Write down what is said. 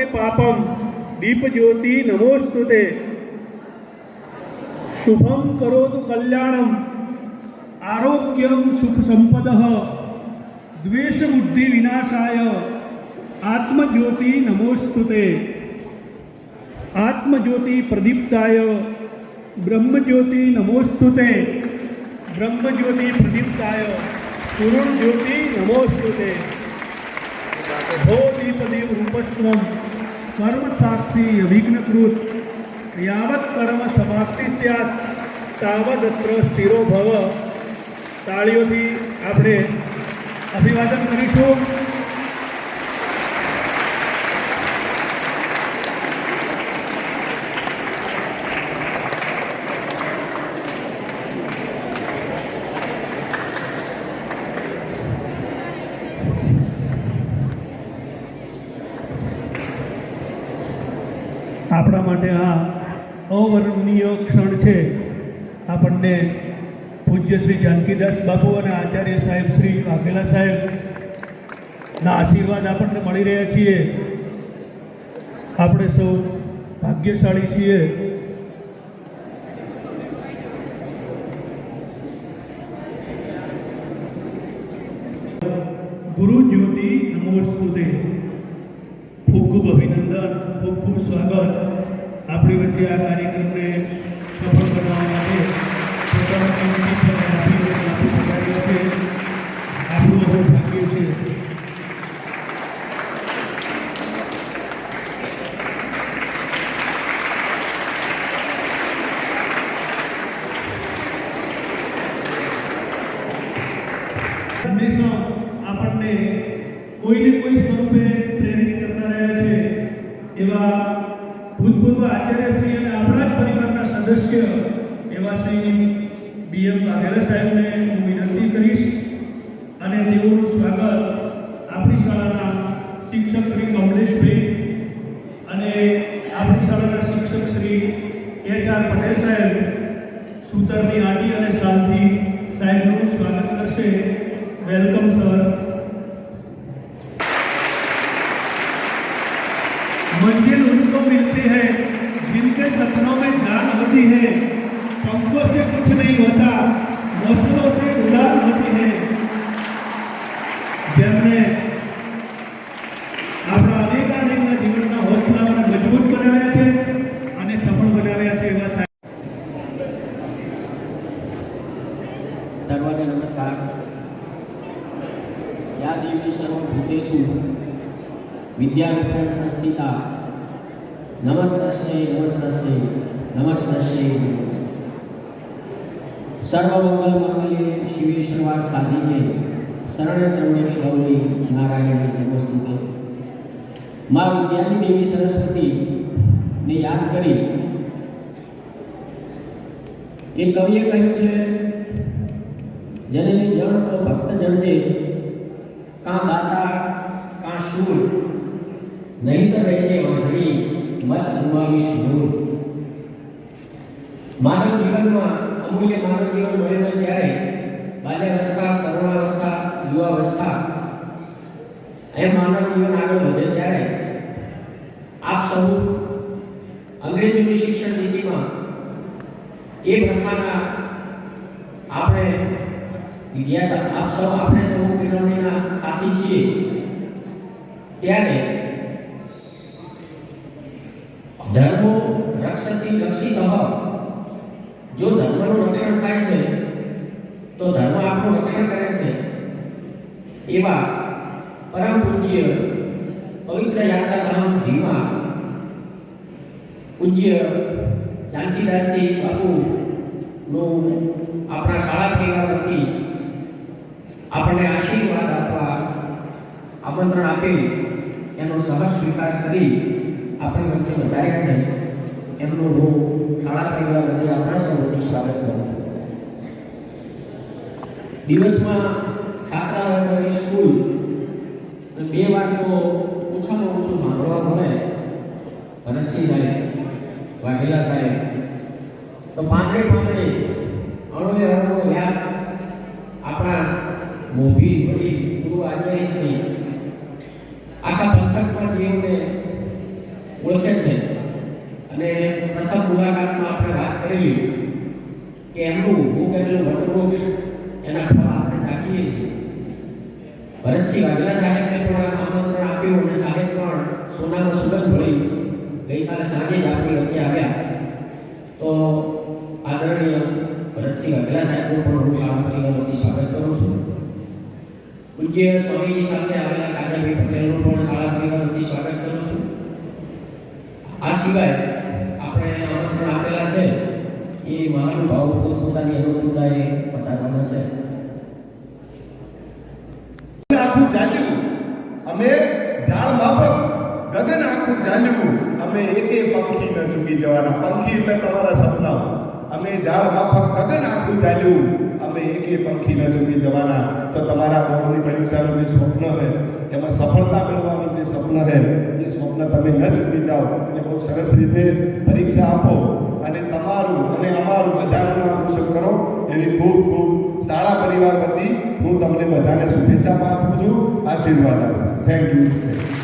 મે પાપમ દીપ જ્યોતિ નમોસ્તુતે શુભમ કરોતુ કલ્યાણમ આરોગ્યમ સુખ સંપદ દ્વેષ બુદ્ધિ વિનાશાય આત્મજ્યોતિ નમોસ્તુતે આત્મજ્યોતિ પ્રદીપ્તાય બ્રહ્મજ્યોતિ નમોસ્તુતે બ્રહ્મજ્યોતિ પ્રદીપ્તાય પૂર્ણ જ્યોતિ નમોસ્તુતે ભો દીપદેવ રૂપસ્ત્વમ કર્મ સાક્ષી અવિઘ્નકૃત યાવત કર્મ સમાપ્તિ સ્યાત તાવદત્ર સ્થિરો ભવ તાળીઓથી આપણે અભિવાદન કરીશું આપણા માટે આ અવર્ણનીય ક્ષણ છે. આપણને પૂજ્ય શ્રી જાનકીદાસ બાપુ અને આચાર્ય સાહેબ શ્રી વાઘેલા સાહેબ ના આશીર્વાદ આપણને મળી રહ્યા છીએ. આપણે સૌ ભાગ્યશાળી છીએ. ગુરુ જ્યોતિ નમોસ્તુતે. ખૂબ ખૂબ સ્વાગત. આપણી વચ્ચે આ કાર્યક્રમને સફળ બનાવવા માટે પોતાના આપી છે. આપણું આપણને કોઈને કોઈ સ્વરૂપે પ્રેરિત કરતા રહ્યા છે. એવા ભૂતપૂર્વ આચાર્યશ્રી અને આપણા જ પરિવારના સદસ્ય એવા શ્રી બીએમ વાઘેલા સાહેબને હું વિનંતી કરીશ અને તેઓનું સ્વાગત આપણી શાળાના શિક્ષક શ્રી કમલેશભાઈ અને આપણી શાળાના શિક્ષક શ્રી એચ આર પટેલ સાહેબ સૂતરની આડી અને સાલથી સાહેબનું સ્વાગત કરશે. Welcome, sir. યા દેવી સર્વભૂતેષુ વિદ્યારૂપેણ સંસ્થિતા નમસ્તસ્ય નમસ્તસ્ય નમસ્તસ્ય સર્વમંગલ મંગલે શિવે શર્વાત સાધિકે શરણે ત્રણ્યે ગૌરી નારાયણી મા વિદ્યાની દેવી સરસ્વતી ને યાદ કરી એ કવિએ કહ્યું છે, જનની જળ ભક્ત જણજે કાં દાતા કાં શૂર નહીં તો રહેજે વાંસળી મત અનુમાવીશ નૂર માનવ જીવનમાં અમૂલ્ય માનવ જીવન મળ્યું હોય ત્યારે બાલ્યાવસ્થા તરુણાવસ્થા યુવાવસ્થા એમ માનવ જીવન આગળ વધે ત્યારે આપ સૌ અંગ્રેજોની શિક્ષણ નીતિમાં એ પ્રથાના આપણે વિદ્યાર્થી આપ સૌ આપણે સૌ કેળવણીના સાથી છીએ. ત્યારે ધર્મો રક્ષતી રક્ષિત જો ધર્મનું રક્ષણ થાય છે, તો ધર્મ આપણું રક્ષણ કરે છે. એવા પરમ પૂજ્ય પવિત્ર યાત્રાધામ ધીમા પૂજ્ય જાનકીદાસજી બાપુ નું આપણા શાળા પરિવાર વતી આપણને આશીર્વાદ આપવા આમંત્રણ આપેલ એનો સહજ સ્વીકાર કરી આપણી વચ્ચે વધાર્યા છે. એમનું હું શાળા પરિવાર વતી આપણા સૌ વતી સ્વાગત કરું દિવસમાં છાત્રાલયની સ્કૂલ બે વાર તો ઓછામાં ઓછું સાંભળવા મળે. ભરતસિંહ સાહેબ, વાઘેલા સાહેબ. તો પાંદડે પાંદડે અણુએ અણુ યાદ આપણા મોભી જેઓને ઓળખે છે. અને પ્રથમ મુલાકાતમાં આપણે વાત કરેલી કે એમનું હું કહેલું વટવૃક્ષ એના ફળ આપણે ચાખીએ છીએ. ભરતસિંહ વાઘેલા સાહેબને પણ આમંત્રણ આપ્યું અને સાહેબ પણ સોનામાં સુગંધ ભળી ગઈકાલે સાંજે જ આપણી વચ્ચે આવ્યા. તો આદરણીય ભરતસિંહ વાઘેલા સાહેબનું પણ હું શાળા પરિવાર સ્વાગત કરું છું. પૂજ્ય સ્વામીજી સાથે આવેલા કાજાભાઈ પટેલનું પણ શાળા પરિવાર વતી સ્વાગત કરું છું આ સિવાય આપણે આમંત્રણ આપેલા છે, એ મહાનુભાવો પોતપોતાની અનુકૂળતાએ બતાવવાના છે. આખું ચાલ્યું, અમે ઝાડ માફક ગગન આખું ચાલ્યું, અમે એકે પંખી ન ચૂકી જવાના, પંખી એટલે તમારા સપનાઓ અમે ઝાડ માફક ગગન આખું ચાલ્યું, અમે એકે પંખી ન ચૂકી જવાના. તો તમારા બોર્ડની પરીક્ષાનું જે સ્વપ્ન છે એમાં સફળતા મેળવવાનું જે સ્વપ્ન રહે, એ સ્વપ્ન તમે ન ચૂકી જાઓ. એ બહુ સરસ રીતે પરીક્ષા આપો અને તમારું અને અમારું બધાનું નામ કરો. એવી ખૂબ ખૂબ શાળા પરિવાર વતી હું તમને બધાને શુભેચ્છા પાઠવું છું. આશીર્વાદ આપું થેન્ક યુ